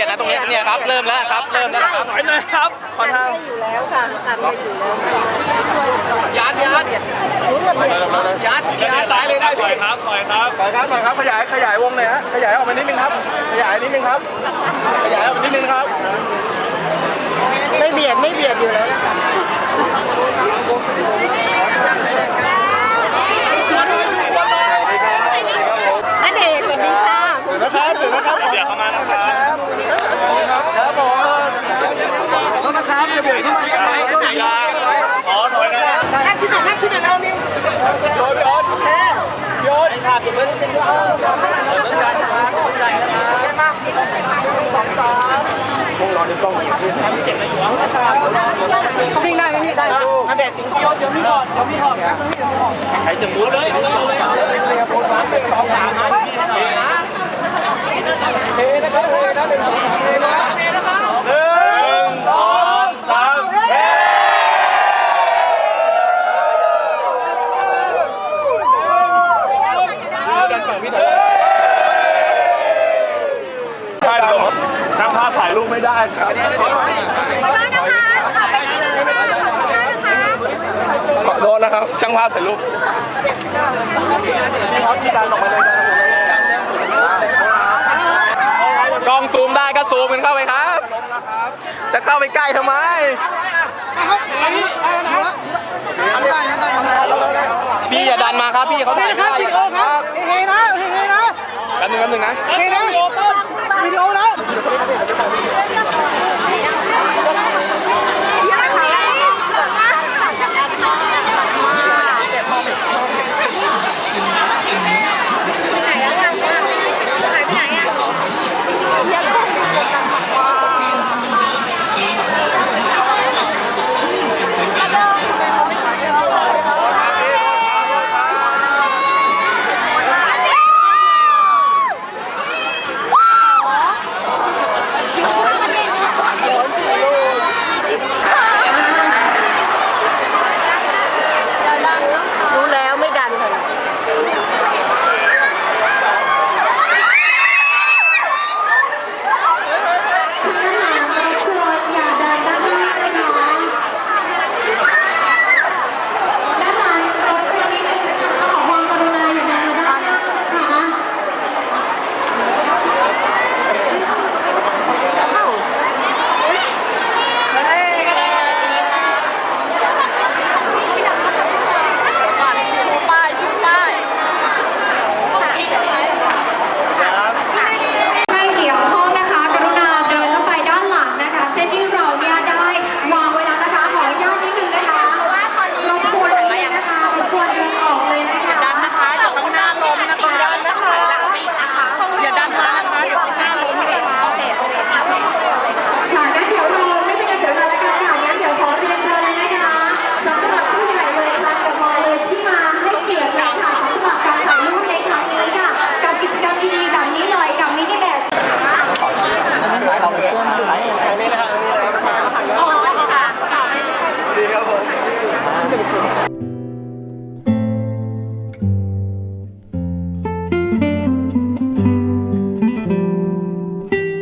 ยดนะตรงนี้เนี่ยครับเริ่มแล้วครับเริ่มแล้วครับไปเลยครับขอทางอยู่แล้วค่ะกันไปอยู่แล้วยัดยัดยัดยัดซ้ายเลยได้ปล่พี่อยครับปล่อยครับปล่อยครับปล่อยครับขยายขยายวงหน่อยฮะขยายออกมานิดนึงครับ ขยายนิดนึงครับ ขยายออกมานิดนึงครับ ไม่เบียดไม่เบียดอยู่แล้วนะคะ วกเราในกล้องวิ่งได้ไหมพี่ได้ดูอันเด็ดจริงเดี๋ยวเดี๋ยวพี่ถอดเดี๋ยวพี่ถอดใครจะมูดเลยเอาเลยเอาเลยเอาเลยเทนะครับเทนะหนึ่งสองสามเทนะ หนึ่งสองสามเฮ้ ดันฝั่ง พี่เถอะใช่ครับช่างภาพถ่ายรูปไม่ได้ครับขอโทษนะครับช่างภาพถ่ายรูปพี่ครับพี่ดันออกมาเลยกล้องซูมได้ก็ซูมกันเข้าไปครับ จะเข้าไปใกล้ทำไมพี่อย่าดันมาครับพี่เขาถ่ายไม่ได้ครับ เฮ้นะเฮ้นะ แป๊บ นึงแป๊บนึงนะเฮ้นะวิดีโอนะ